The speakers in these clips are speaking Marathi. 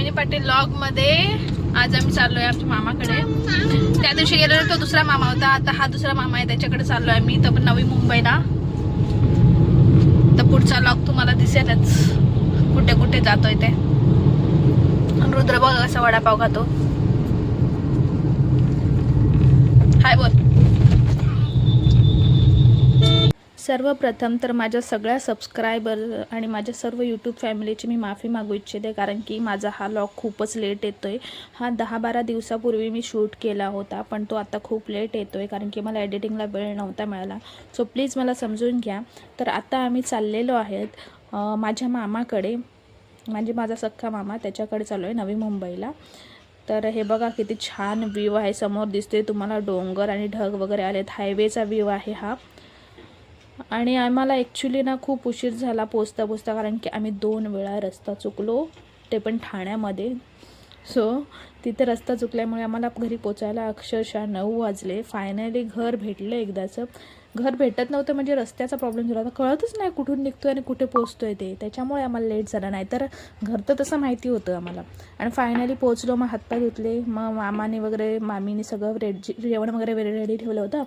दामिनी पाटील लॉगमध्ये आज आम्ही चाललोय आमच्या मामाकडे. त्या दिवशी गेलेला तो दुसरा मामा होता. आता हा दुसरा मामा आहे त्याच्याकडे चाललोय आम्ही. तर पण नवी मुंबईला. तर पुढचा लॉग तुम्हाला दिसेलच. कुठे कुठे जातोय ते. रुद्र बघा कसा वडापाव खातो हाय बोल सर्वप्रथम तर माझ्या सगळ्या सबस्क्रायबर आणि माझ्या सर्व यूट्यूब फॅमिलीची मी माफी मागू इच्छिते कारण की माझा हा लॉग खूपच लेट येतो आहे हा दहा बारा दिवसापूर्वी मी शूट केला होता पण तो आता खूप लेट येतो आहे कारण की मला एडिटिंगला वेळ नव्हता मिळाला. सो प्लीज मला समजून घ्या. तर आता आम्ही चाललेलो आहेत माझ्या मामाकडे. म्हणजे माझा सख्खा मामा त्याच्याकडे चालू आहे नवी मुंबईला. तर हे बघा किती छान व्ह्यू आहे. समोर दिसते तुम्हाला डोंगर आणि ढग वगैरे आलेत. हायवेचा व्ह्यू आहे हा. आणि आम्हाला ॲक्च्युली ना खूप उशीर झाला पोचता पोचता कारण की आम्ही दोन वेळा रस्ता चुकलो ते पण ठाण्यामध्ये. सो तिथे रस्ता चुकल्यामुळे आम्हाला घरी पोचायला अक्षरशः नऊ वाजले. फायनली घर भेटलं एकदाचं. घर भेटत नव्हतं म्हणजे रस्त्याचा प्रॉब्लेम झाला होता. कळतच नाही कुठून निघतो आहे आणि कुठे पोचतो आहे ते. त्याच्यामुळे आम्हाला लेट झाला नाही. तर घर तर तसं माहिती होतं आम्हाला. आणि फायनली पोचलो मग हातपाय धुतले. मग मामाने वगैरे मामीने सगळं रेडी जेवण वगैरे रेडी ठेवलं होतं.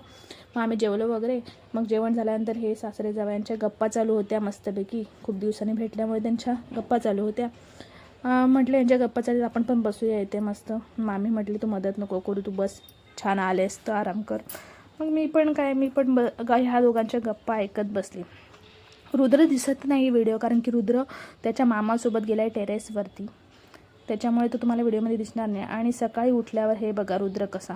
मग आम्ही जेवलो वगैरे. मग जेवण झाल्यानंतर हे सासरे जावयांच्या गप्पा चालू होत्या मस्तपैकी. खूप दिवसांनी भेटल्यामुळे त्यांच्या गप्पा चालू होत्या. म्हटलं यांच्या गप्पा चालू आपण पण बसूया इथे मस्त. मामी म्हटली तू मदत नको करू तू बस. छान आलेस तर आराम कर. मग मी पण काय मी पण ब ह्या दोघांच्या गप्पा ऐकत बसली. रुद्र दिसत नाही व्हिडिओ कारण की रुद्र त्याच्या मामासोबत गेला आहे टेरेसवरती त्याच्यामुळे तो तुम्हाला व्हिडिओमध्ये दिसणार नाही. आणि सकाळी उठल्यावर हे बघा रुद्र कसा.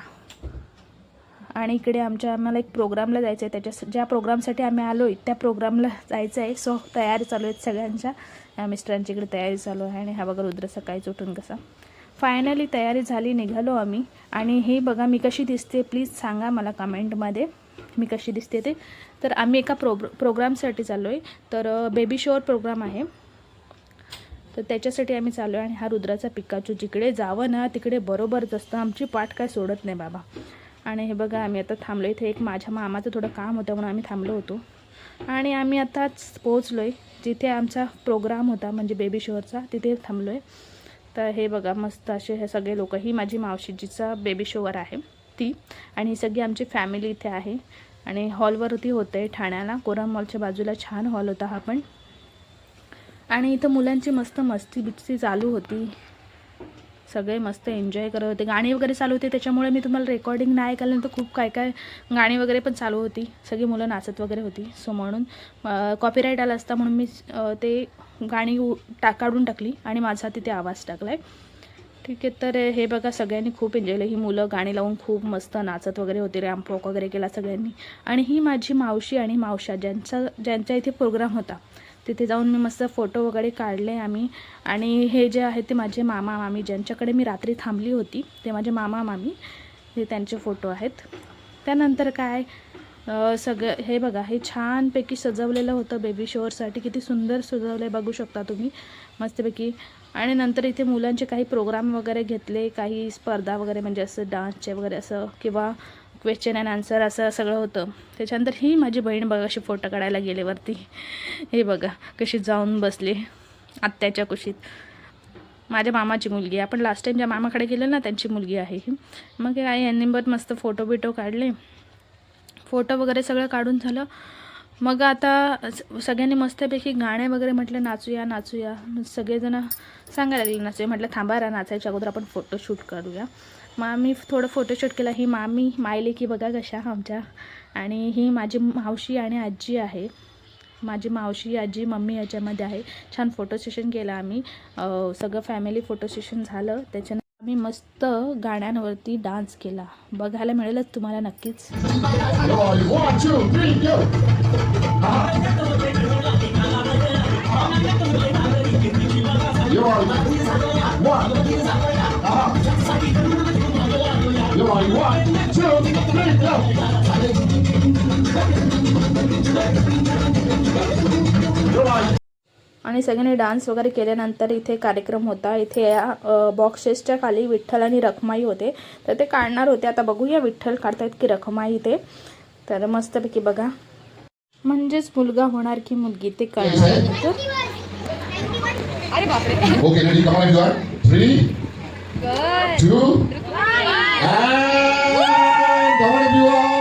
आणि इकडे आमच्या आम्हाला एक प्रोग्रामला जायचं आहे त्याच्या ज्या प्रोग्रामसाठी आम्ही आलो आहे त्या प्रोग्रामला जायचं आहे सो तयारी चालू आहेत सगळ्यांच्या. या मिस्टरांची इकडे तयारी चालू आहे. आणि हा बघा रुद्र सकाळीच उठून कसा. फायनली तयारी झाली निघालो आम्ही. आणि हे बघा मी कशी दिसते प्लीज सांगा मला कमेंटमध्ये मी कशी दिसते ते. तर आम्ही एका प्रोग्र प्रोग्रामसाठी चाललो आहे तर बेबी शोअर प्रोग्राम आहे. तर त्याच्यासाठी आम्ही चाललो आहे आणि हा रुद्राचा पिकाचू जिकडे जावं ना तिकडे बरोबरच असतं आमची पाठ काय सोडत नाही बाबा. आणि हे बघा आम्ही आता थांबलो इथे. एक माझ्या मामाचं थोडं काम होतं म्हणून आम्ही थांबलो होतो. आणि आम्ही आताच पोहोचलो आहे जिथे आमचा प्रोग्राम होता म्हणजे बेबी शोअरचा तिथे थांबलो आहे तर हे बघा मस्त असे हे सगळे लोक ही माझी मावशीजीचा बेबी शोवर आहे ती. आणि ही सगळी आमची फॅमिली इथे आहे. आणि हॉलवरती होतं आहे ठाण्याला. कोरम मॉलच्या बाजूला छान हॉल होता हा पण. आणि इथं मुलांची मस्त मस्ती बिस्ती चालू होती. सगळे मस्त एन्जॉय करत होते. गाणी वगैरे चालू होते त्याच्यामुळे मी तुम्हाला रेकॉर्डिंग नाही ऐकायला तर खूप काय काय गाणी वगैरे पण चालू होती. सगळी मुलं नाचत वगैरे होती. सो म्हणून कॉपीराईट आला असता म्हणून मी ते गाणी उ- टा काढून टाकली आणि माझा तिथे आवाज टाकला आहे ठीक आहे तर हे बघा सगळ्यांनी खूप एन्जॉय केलं. ही मुलं गाणी लावून खूप मस्त नाचत वगैरे होते रॅम्पवॉक वगैरे केला सगळ्यांनी. आणि ही माझी मावशी आणि मावशा ज्यांचा ज्यांच्या इथे प्रोग्राम होता तिथे जाऊन मी मस्त फोटो वगैरे काढले आम्ही. आणि हे जे आहे ते माझे मामा मामी ज्यांच्याकडे मी रात्री थांबली होती ते माझे मामा मामी हे त्यांचे फोटो आहेत. त्यानंतर काय सगळं हे बघा हे छानपैकी सजवलेलं होतं बेबी शोअरसाठी किती सुंदर सजवलं आहे बघू शकता तुम्ही. मस्तपैकी. आणि नंतर इथे मुलांचे काही प्रोग्राम वगैरे घेतले काही स्पर्धा वगैरे म्हणजे असं डान्सचे वगैरे असं किंवा क्वेश्चन अँड आन्सर असं सगळं होतं. त्याच्यानंतर ही माझी बहीण बघा अशी फोटो काढायला गेले वरती. हे बघा कशी जाऊन बसली आत्याच्या कुशीत. माझ्या मामाची मुलगी आहे. आपण लास्ट टाईम ज्या मामाकडे गेलो ना त्यांची मुलगी आहे ही. मग काय यांनी बरं मस्त फोटो बिटो काढले. फोटो वगैरे सगळं काढून झालं. मग आता सगळ्यांनी मस्तपैकी गाणे वगैरे म्हटलं नाचूया नाचूया. सगळेजणं सगळेजण सांगायला लागले नाचूया. म्हटलं थांबा रा नाचायच्या अगोदर आपण फोटोशूट करूया. मग आम्ही थोडं फोटोशूट केला. ही मामी मायले की बघा कशा आमच्या. आणि ही माझी मावशी आणि आजी आहे. माझी मावशी आजी मम्मी याच्यामध्ये आहे. छान फोटो सेशन केलं आम्ही. सगळं फॅमिली फोटो सेशन झालं. त्याच्यानंतर आम्ही मस्त गाण्यांवरती डान्स केला. बघायला मिळेलच तुम्हाला नक्कीच. आणि सगळ्यांनी डान्स वगैरे केल्यानंतर इथे कार्यक्रम होता. इथे या बॉक्सेसच्या खाली विठ्ठल आणि रखमाई होते. तर ते काढणार होते. आता बघूया विठ्ठल काढतायत की रखमाई इथे. तर मस्तपैकी बघा. म्हणजेच मुलगा होणार की मुलगी ते कळणार. on, everyone. Three, two, and come on, everyone.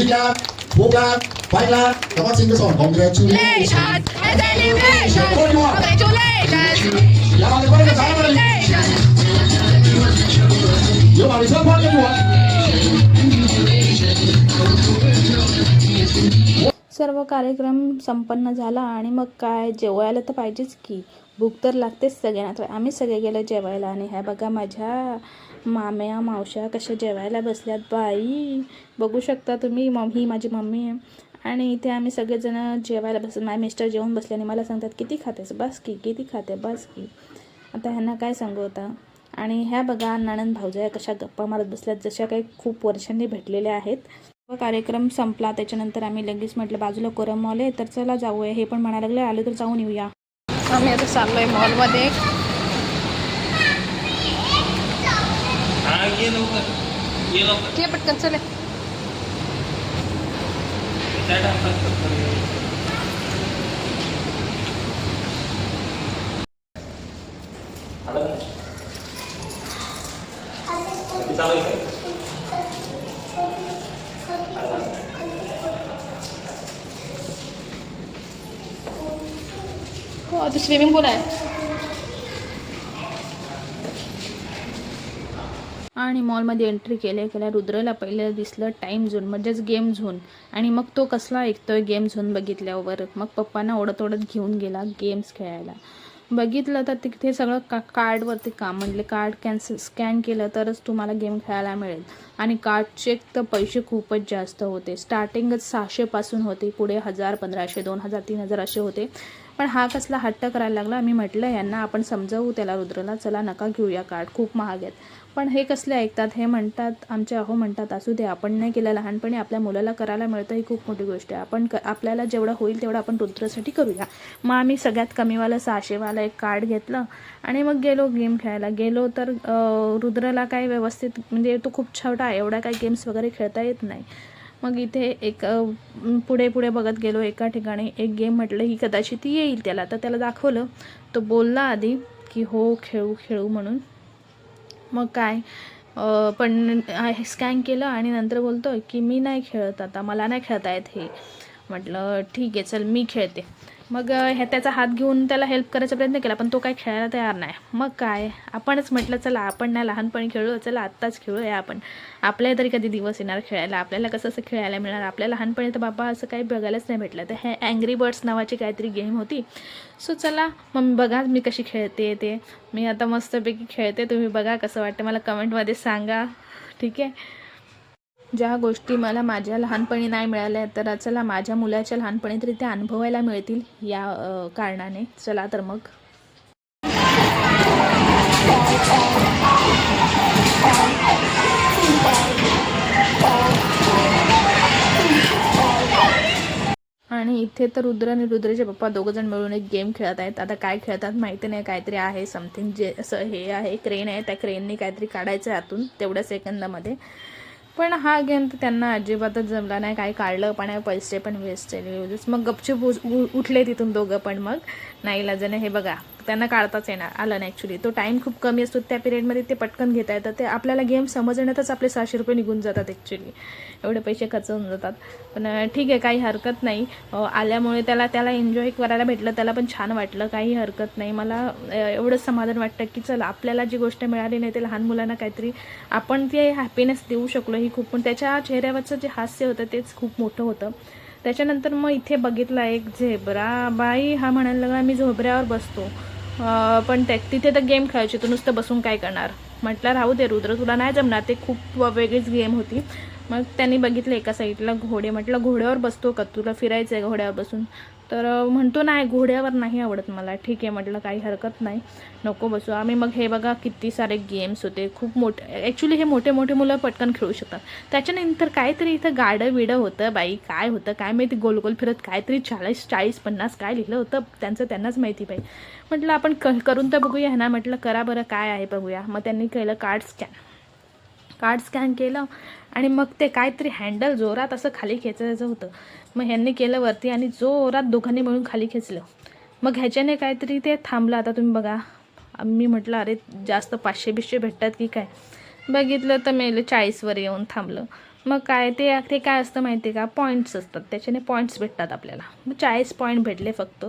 Clap, five clap. Come on, sing the song. Congratulations. Congratulations! Congratulations! या मागे बरं का, चाला बरं. यो मागे, चल, पाठ everyone. सर्व कार्यक्रम संपन्न झाला आणि मग काय जेवायला तर पाहिजेच की भूक तर लागतेच सगळ्यांना तर आम्ही सगळे गेलो जेवायला आणि ह्या बघा माझ्या माम्या मावश्या कशा जेवायला बसल्यात बाई? बघू शकता तुम्ही मम ही माझी मम्मी आहे. आणि इथे आम्ही सगळेजण जेवायला बस माझे मिस्टर जेवून बसले आणि मला सांगतात किती खातेस? बस की किती खाते? बस की. आता ह्यांना काय सांगू आता? आणि ह्या बघा नणंद भाऊजाया कशा गप्पा मारत बसल्यात. जशा काही खूप वर्षांनी भेटलेल्या आहेत. व कार्यक्रम संपला. त्याच्यानंतर आम्ही लगेच म्हटलं बाजूला कोरम मॉल आहे तर चला जाऊया. हे पण म्हणायला लागलं आलो तर जाऊन येऊया. आम्ही आता आहे मॉलमध्ये हा ये लवकर ये लवकर। ये पटकन चले। त्या टाकतात चालू आहे का? हो आता स्विमिंग पूल आहे आणि मॉलमध्ये एंट्री केल्या केल्या रुद्रला पहिलं दिसलं टाईम झोन म्हणजेच गेम झोन. आणि मग तो कसला ऐकतोय गेम झोन बघितल्यावर? मग पप्पांना ओढत ओढत घेऊन गेला गेम्स खेळायला. बघितलं तर तिथे सगळं का कार्डवरती काम म्हणले कार्ड कॅन्सल स्कॅन केलं तरच तुम्हाला गेम खेळायला मिळेल. आणि कार्डचे तर पैसे खूपच जास्त होते. स्टार्टिंगच सहाशेपासून होते पुढे हजार पंधराशे दोन हजार तीन हजार असे होते. पण हा कसला हट्ट करायला लागला? मी म्हटलं यांना आपण समजावू त्याला रुद्रला चला नका घेऊया कार्ड खूप महाग आहेत. पण हे कसले ऐकतात? हे म्हणतात आमचे अहो म्हणतात असू दे आपण नाही केलं लहानपणी आपल्या मुलाला करायला मिळतं ही खूप मोठी गोष्ट आहे. आपण क आपल्याला जेवढं होईल तेवढं आपण रुद्रासाठी करूया. मग आम्ही सगळ्यात कमीवालं सहाशेवाला एक कार्ड घेतलं आणि मग गेलो गेम खेळायला. गेलो तर रुद्राला रुद्रला काय व्यवस्थित म्हणजे तो खूप छोटा आहे एवढा काही गेम्स वगैरे खेळता येत नाही. मग इथे एक पुढे पुढे बघत गेलो एका ठिकाणी. एक गेम म्हटलं ही कदाचित येईल त्याला. तर त्याला दाखवलं. तो बोलला आधी की हो खेळू खेळू म्हणून. मग काय? पण स्कॅन केलं आणि नंतर बोलतो की मी नाही खेळत आता मला नाही खेळता येत हे. म्हटलं ठीक आहे चल मी खेळते. मग ह्या त्याचा हात घेऊन त्याला हेल्प करायचा प्रयत्न केला पण तो काय खेळायला तयार नाही. मग काय? आपणच म्हटलं चला आपण नाही लहानपणी खेळू चला आत्ताच खेळूया आपण. आपल्या तरी कधी दिवस येणार खेळायला? आपल्याला कसं असं खेळायला मिळणार? आपल्या लहानपणी तर बाबा असं काही बघायलाच नाही भेटलं. तर हे अँग्री बर्ड्स नावाची काहीतरी गेम होती. सो चला मग बघा मी कशी खेळते ते. मी आता मस्तपैकी खेळते. तुम्ही बघा कसं वाटतं. मला कमेंटमध्ये सांगा. ठीक आहे? ज्या गोष्टी मला माझ्या लहानपणी नाही मिळाल्या तर चला माझ्या मुलाच्या लहानपणी तरी त्या अनुभवायला मिळतील या कारणाने. चला तर मग. आणि इथे तर रुद्र आणि रुद्रचे पप्पा दोघंजण मिळून एक गेम खेळत आहेत. आता काय खेळतात माहिती नाही काहीतरी आहे समथिंग जे असं हे आहे क्रेन आहे. त्या क्रेनने काहीतरी काढायचं आहे आतून तेवढ्या सेकंदामध्ये पण हा गेम तर त्यांना अजिबातच जमला नाही. काय काढलं पण आहे पैसे पण वेस्ट केले मग गपचूप उठले तिथून दोघं पण मग. नाही लाजाने हे बघा त्यांना काढताच येणार आलं नाही ॲक्च्युली तो टाईम खूप कमी असतो त्या पिरियडमध्ये ते पटकन घेता येतं ते आपल्याला गेम समजण्यातच आपले सहाशे रुपये निघून जातात ॲक्च्युली एवढे पैसे खर्च होऊन जातात. पण ठीक आहे काही हरकत नाही. आल्यामुळे त्याला त्याला एन्जॉय करायला भेटलं त्याला पण छान वाटलं काही हरकत नाही. मला एवढं एवढंच समाधान वाटतं की चला आपल्याला जी गोष्ट मिळाली नाही ते लहान मुलांना काहीतरी आपण ते हॅपीनेस देऊ शकलो ही खूप. पण त्याच्या चेहऱ्यावरचं जे हास्य होतं तेच खूप मोठं होतं. त्याच्यानंतर मग इथे बघितला एक झेब्रा. बाई हा म्हणायला लागला मी झोबऱ्यावर बसतो. पण त्या तिथे तर गेम खेळायची तू नुसतं बसून काय करणार? म्हटलं राहू दे रुद्र तुला नाही जमणार. ते खूप वेगळीच गेम होती. मग त्यांनी बघितलं एका साईडला घोडे म्हटलं घोड्यावर बसतो का? तुला फिरायचं आहे घोड्यावर बसून? तर म्हणतो नाही घोड्यावर नाही आवडत मला. ठीक आहे म्हटलं काही हरकत नाही. नको बसू. आम्ही मग हे बघा किती सारे गेम्स होते. खूप मोठे ॲक्च्युली हे मोठे मोठे मुलं पटकन खेळू शकतात. त्याच्यानंतर काहीतरी इथं गाडं बिडं होतं बाई. काय होतं? काय माहिती? गोल गोल फिरत काहीतरी चाळीस चाळीस पन्नास काय लिहिलं होतं? त्यांचं त्यांनाच माहिती पाहिजे म्हटलं आपण क करून तर बघूया ना. म्हटलं करा बरं काय आहे बघूया. मग त्यांनी केलं कार्ड स्कॅन कार्ड स्कॅन केलं आणि मग ते काहीतरी हँडल जोरात असं खाली खेचायचं होतं. मग ह्यांनी केलं वरती आणि जोरात दोघांनी मिळून खाली खेचलं. मग ह्याच्याने काहीतरी ते थांबलं. आता तुम्ही बघा मी म्हटलं अरे जास्त पाचशे बिशे भेटतात की काय? बघितलं तर मेलं चाळीसवर येऊन थांबलं. मग काय ते ते काय असतं माहिती आहे का? पॉईंट्स असतात. त्याच्याने पॉईंट्स भेटतात आपल्याला. मग चाळीस पॉईंट भेटले फक्त.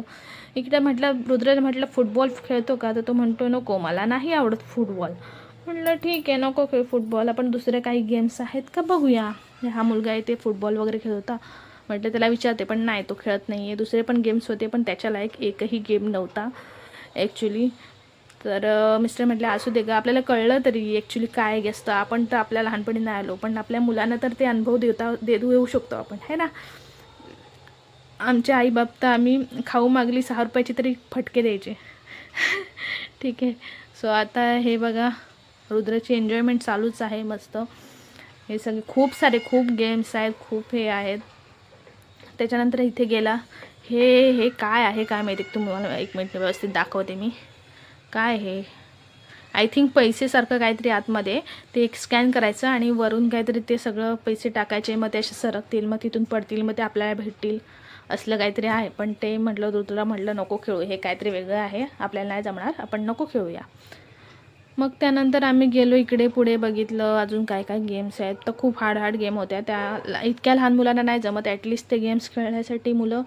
इकडे म्हटलं रुद्र म्हटलं फुटबॉल खेळतो का? तर तो म्हणतो नको मला नाही आवडत फुटबॉल. म्हटलं ठीक आहे नको खेळ फुटबॉल आपण दुसरे काही गेम्स आहेत का बघूया. हा मुलगा आहे ते फुटबॉल वगैरे खेळत होता. म्हटलं त्याला विचारते पण नाही तो खेळत नाही आहे दुसरे पण गेम्स होते पण त्याच्या लायक एकही गेम नव्हता ॲक्च्युली तर मिस्टर म्हटले असू दे गं आपल्याला कळलं तरी ॲक्च्युली काय असतं. आपण तर आपल्या लहानपणी नाही आलो पण आपल्या मुलांना तर ते अनुभव देता देऊ येऊ शकतो आपण है ना? आमच्या आई बाप तर आम्ही खाऊ मागली सहा रुपयाची तरी फटके द्यायचे. ठीक आहे. सो आता हे बघा रुद्राची एन्जॉयमेंट चालूच आहे मस्त. हे सगळे खूप सारे खूप गेम्स आहेत खूप हे आहेत. त्याच्यानंतर इथे गेला. हे हे काय आहे काय माहिती? तुम्हाला एक मिनिट व्यवस्थित दाखवते मी. काय हे? आय थिंक पैसेसारखं काहीतरी आतमध्ये ते एक स्कॅन करायचं आणि वरून काहीतरी ते सगळं पैसे टाकायचे मग ते असे सरकतील मग तिथून पडतील मग ते आपल्याला भेटतील. असलं काहीतरी आहे. पण ते म्हटलं रुद्रला म्हटलं नको खेळू. हे काहीतरी वेगळं आहे. आपल्याला नाही जमणार. आपण नको खेळूया. मग त्यानंतर आम्ही गेलो इकडे पुढे बघितलं अजून काय काय गेम्स आहेत. तर खूप हार्ड हार्ड गेम होत्या. त्या इतक्या लहान मुलांना नाही जमत. ॲटलिस्ट ते गेम्स खेळण्यासाठी मुलं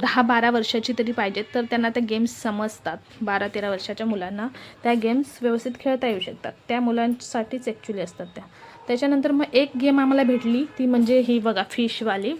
दहा बारा वर्षाची तरी पाहिजेत. तर त्यांना त्या गेम्स समजतात. बारा तेरा वर्षाच्या मुलांना त्या गेम्स व्यवस्थित खेळता येऊ शकतात. त्या मुलांसाठीच ॲक्च्युली असतात त्या. त्याच्यानंतर मग एक गेम आम्हाला भेटली. ती म्हणजे ही बघा फिशवाली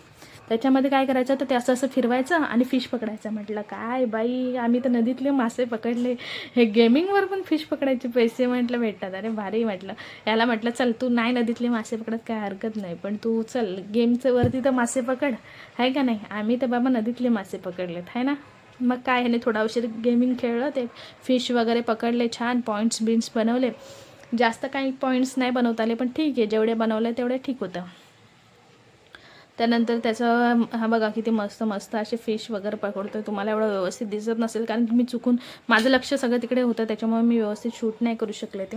त्याच्यामध्ये काय करायचं तर ते असं असं फिरवायचं आणि फिश पकडायचं. म्हटलं काय बाई आम्ही तर नदीतले मासे पकडले. हे गेमिंगवर पण फिश पकडायचे पैसे. म्हटलं भेटतात. अरे भारी. म्हटलं याला म्हटलं चल तू नाही नदीतले मासे पकडत काय हरकत नाही. पण तू चल गेमचं वरती तर मासे पकड. आहे का नाही? आम्ही तर बाबा नदीतले मासे पकडलेत. आहे ना? मग काय ह्याने थोडा उशीर गेमिंग खेळलं. ते फिश वगैरे पकडले छान पॉईंट्स बिन्स बनवले. जास्त काही पॉईंट्स नाही बनवता आले पण ठीक आहे. जेवढे बनवले तेवढे ठीक होतं. त्यानंतर त्याचं हा बघा किती मस्त मस्त असे फिश वगैरे पकडतोय. तुम्हाला एवढं व्यवस्थित दिसत नसेल कारण की मी चुकून माझं लक्ष सगळं तिकडे होतं त्याच्यामुळे मी व्यवस्थित शूट नाही करू शकले ते.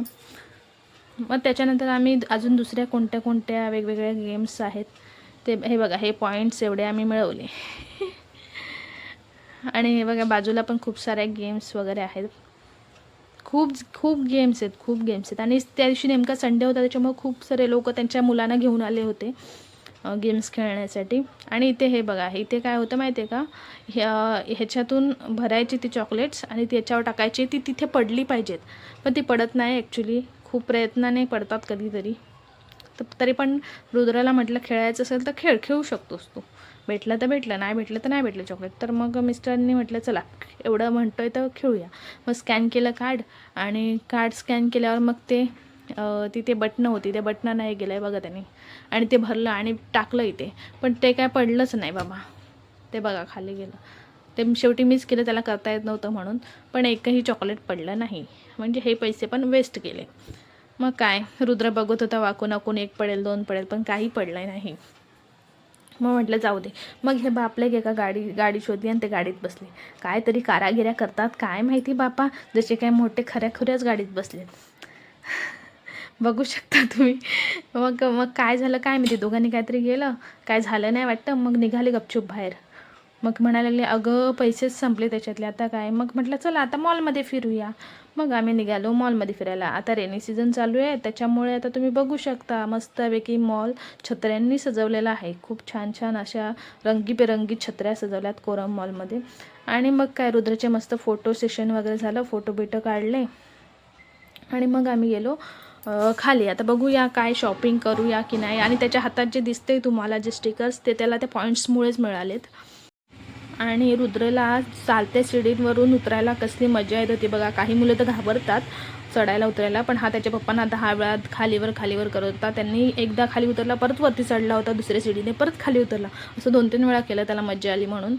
मग त्याच्यानंतर आम्ही अजून दुसऱ्या कोणत्या कोणत्या वेगवेगळ्या गेम्स आहेत ते हे बघा हे पॉईंट्स एवढे आम्ही मिळवले. आणि हे बघा बाजूला पण खूप साऱ्या गेम्स वगैरे आहेत. खूप खूप गेम्स आहेत खूप गेम्स आहेत. आणि त्या दिवशी नेमका संडे होता त्याच्यामुळे खूप सारे लोक त्यांच्या मुलांना घेऊन आले होते. गेम्स खेळण्यासाठी. आणि इथे हे बघा इथे काय होतं माहिती आहे का? ह्या ह्याच्यातून भरायची ती चॉकलेट्स आणि त्याच्यावर टाकायची. ती तिथे पडली पाहिजेत. पण ती पडत नाही ॲक्च्युली खूप प्रयत्नाने पडतात कधीतरी. तर तरी पण रुद्राला म्हटलं खेळायचं असेल तर खेळ खेळू शकतोस तू. भेटलं तर भेटलं नाही भेटलं तर नाही भेटलं चॉकलेट तर मग मिस्टरांनी म्हटलं चला एवढं म्हणतो आहे तर खेळूया. मग स्कॅन केलं कार्ड आणि कार्ड स्कॅन केल्यावर मग ते तिथे बटणं होती. त्या बटणं नाही गेलं आहे बघा त्यांनी. आणि ते भरलं आणि टाकलं इथे. पण ते काय पडलंच नाही बाबा. ते बघा खाली गेलं. ते शेवटी मीच केलं त्याला करता येत नव्हतं म्हणून. पण एकही चॉकलेट पडलं नाही. म्हणजे हे पैसे पण वेस्ट गेले मग काय? रुद्र बघत होता वाकून वाकून एक पडेल दोन पडेल पण काही पडलं नाही. मग म्हटलं जाऊ दे. मग हे बापले एका गाडी गाडी शोधली आणि ते गाडीत बसले. काय तरी कारागिऱ्या करतात काय माहिती बापा? जसे काय मोठे खऱ्या खुऱ्याच गाडीत बसलेत. बघू शकता तुम्ही. मग मग काय झालं काय माहिती दोघांनी काहीतरी गेलं. काय झालं नाही वाटतं मग निघाले गपचूप बाहेर. मग म्हणायला लागले अगं पैसेच संपले त्याच्यातले आता काय? मग म्हटलं चला आता मॉलमध्ये फिरूया. मग आम्ही निघालो मॉलमध्ये फिरायला. आता रेनी सीझन चालू आहे त्याच्यामुळे आता तुम्ही बघू शकता मस्तपैकी मॉल छत्र्यांनी सजवलेला आहे. खूप छान छान अशा रंगीबेरंगी छत्र्या सजवल्यात कोरम मॉलमध्ये. आणि मग काय रुद्रचे मस्त फोटो सेशन वगैरे झालं फोटो बिटो काढले. आणि मग आम्ही गेलो. खाली. आता बघूया काय शॉपिंग करूया की नाही. आणि त्याच्या हातात जे दिसते तुम्हाला जे स्टिकर्स ते त्याला त्या पॉईंट्समुळेच मिळालेत. आणि रुद्रला चालत्या शिडींवरून उतरायला कसली मजा येत होती बघा. काही मुलं तर घाबरतात चढायला उतरायला पण हा त्याच्या पप्पांना दहा वेळा खालीवर खालीवर करत होता. त्यांनी एकदा खाली उतरला परत वरती चढला होता दुसऱ्या शिडीने परत खाली उतरला. असं दोन तीन वेळा केलं त्याला मजा आली म्हणून.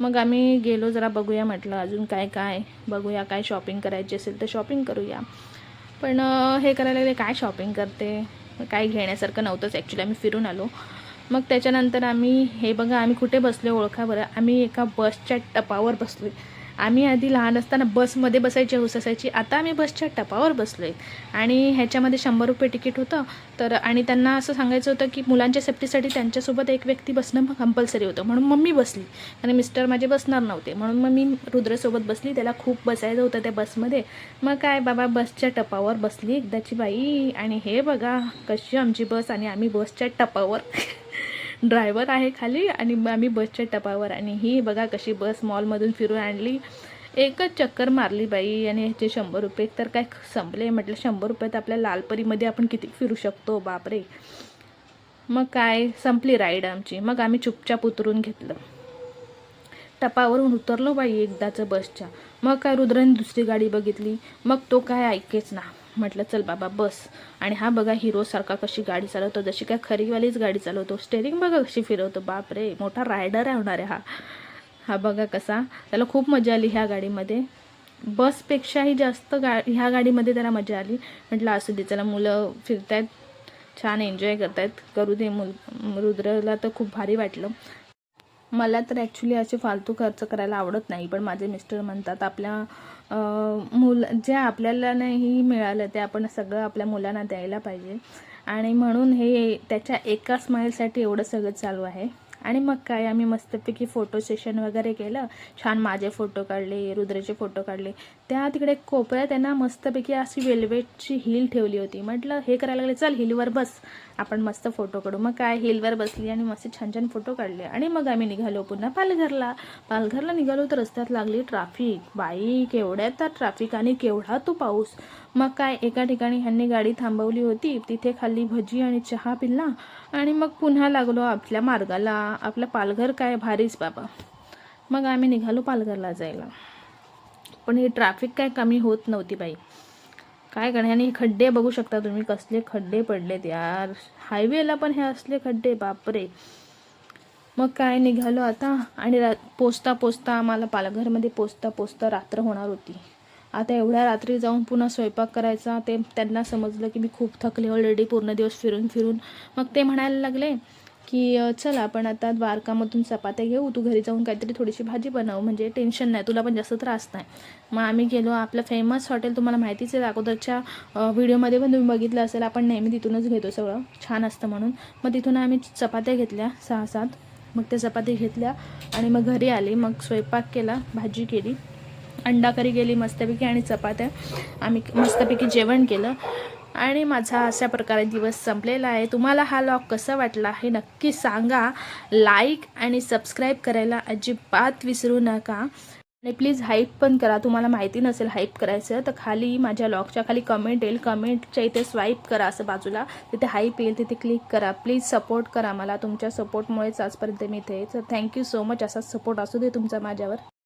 मग आम्ही गेलो जरा बघूया म्हटलं अजून काय काय बघूया काय शॉपिंग करायची असेल तर शॉपिंग करूया. पण हे करायला लागले काय शॉपिंग करते? काय घेण्यासारखं नव्हतंच. ॲक्च्युली आम्ही फिरून आलो. मग त्याच्यानंतर आम्ही हे बघा आम्ही कुठे बसलो ओळखा बरं? आम्ही एका बसच्या टपावर बसलो आम्ही आधी लहान असताना बसमध्ये बसायची हौस असायची. आता आम्ही बसच्या टपावर बसलो आहे आणि ह्याच्यामध्ये शंभर रुपये तिकीट होतं. तर आणि त्यांना असं सांगायचं होतं की मुलांच्या सेफ्टीसाठी त्यांच्यासोबत एक व्यक्ती बसणं कंपल्सरी होतं. म्हणून मम्मी बसली. आणि मिस्टर माझे बसणार नव्हते. म्हणून मग मी रुद्रसोबत बसली. त्याला खूप बसायचं होतं त्या बसमध्ये. मग काय बाबा बसच्या टपावर बसली एकदाची बाई. आणि हे बघा कशी आमची बस आणि आम्ही बसच्या टपावर. ड्रायव्हर आहे खाली आणि मग आम्ही बसच्या टपावर आणि ही बघा कशी बस मॉलमधून फिरून आणली. एकच चक्कर मारली बाई आणि ह्याचे शंभर रुपये तर काय संपले. म्हटलं शंभर रुपयात आपल्या लालपरीमध्ये आपण किती फिरू शकतो? बापरे. मग काय? संपली राईड आमची. मग आम्ही चुपचाप उतरून घेतलं. टपावरून उतरलो बाई एकदाचं बसच्या. मग काय रुद्राने दुसरी गाडी बघितली. मग तो काय ऐकेच ना. म्हटलं चल बाबा बस. आणि हा बघा हिरोसारखा कशी गाडी चालवतो. जशी काय खरीवालीच गाडी चालवतो. स्टेरिंग बघा कशी फिरवतो. बापरे मोठा रायडर आहे होणार आहे हा. हा बघा कसा. त्याला खूप मजा आली ह्या गाडीमध्ये. बसपेक्षाही जास्त गा ह्या गाडीमध्ये त्याला मजा आली. म्हटलं असू दे चला मुलं फिरतायत. छान एन्जॉय करतायत. करू दे मुल रुद्रला तर खूप भारी वाटलं. मला तर ॲक्च्युली असे फालतू खर्च करायला आवडत नाही पण माझे मिस्टर म्हणतात आपल्या मुल जे आपल्याला नाही मिळालं ते आपण सगळं आपल्या मुलांना द्यायला पाहिजे. आणि म्हणून हे त्याच्या एका स्माईलसाठी एवढं सगळं चालू आहे. आणि मग काय आम्ही मस्तपैकी फोटो सेशन वगैरे केलं. छान माझे फोटो काढले रुद्रचे फोटो काढले. त्या तिकडे कोपऱ्यात त्यांना मस्तपैकी अशी वेल्वेटची हिल ठेवली होती. म्हटलं हे करायला लागले चल हिलवर बस. आपण मस्त फोटो काढू. मग काय हिलवर बसली आणि मस्त छान छान फोटो काढले. आणि मग आम्ही निघालो पुन्हा पालघरला. पालघरला निघालो तर रस्त्यात लागली ट्राफिक बाई तर ट्राफिक आणि केवढा तो पाऊस. मग काय एका ठिकाणी ह्यांनी गाडी थांबवली होती. तिथे खाल्ली भजी आणि चहा पिल्ला आणि मग पुन्हा लागलो आपल्या मार्गाला. आपलं पालघर काय भारीच बाबा. मग आम्ही निघालो पालघरला जायला. पण ही ट्रॅफिक काय कमी होत नव्हती बाई. काय करणे आणि खड्डे बघू शकता तुम्ही कसले खड्डे पडलेत यार. हायवेला पण हे असले खड्डे बापरे. मग काय निघालो आता आणि रा पोचता पोचता आम्हाला पालघरमध्ये पोचता पोचता रात्र होणार होती. आता एवढ्या रात्री जाऊन पुन्हा स्वयंपाक करायचा ते त्यांना समजलं की मी खूप थकले ऑलरेडी पूर्ण दिवस फिरून फिरून. मग ते म्हणायला लागले की चल आपण आता द्वारकामधून चपात्या घेऊ तू घरी जाऊन काहीतरी थोडीशी भाजी बनव म्हणजे टेन्शन नाही तुला पण जास्त त्रास नाही. मग आम्ही गेलो आपलं फेमस हॉटेल तुम्हाला माहितीच आहे अगोदरच्या व्हिडिओमध्ये पण तुम्ही बघितलं असेल आपण नेहमी तिथूनच घेतो सगळं छान असतं म्हणून. मग तिथून आम्ही चपात्या घेतल्या सहा सात. मग त्या चपात्या घेतल्या आणि मग घरी आली मग स्वयंपाक केला भाजी केली. अंडा करी गेली मस्तपैकी आणि चपात्या. आम्ही मस्तपैकी जेवण केलं. आणि माझा अशा प्रकारे दिवस संपलेला आहे. तुम्हाला हा लॉग कसा वाटला हे नक्की सांगा. लाईक आणि सबस्क्राईब करायला अजिबात विसरू नका. आणि प्लीज हाईप पण करा. तुम्हाला माहिती नसेल हाईप करायचं तर खाली माझ्या लॉगच्या खाली कमेंट येईल. कमेंटच्या इथे स्वाईप करा असं बाजूला. तिथे हाईप येईल तिथे क्लिक करा. प्लीज सपोर्ट करा मला. तुमच्या सपोर्टमुळेच आजपर्यंत मी इथे तर थँक्यू सो मच असा सपोर्ट असू दे तुमचा माझ्यावर.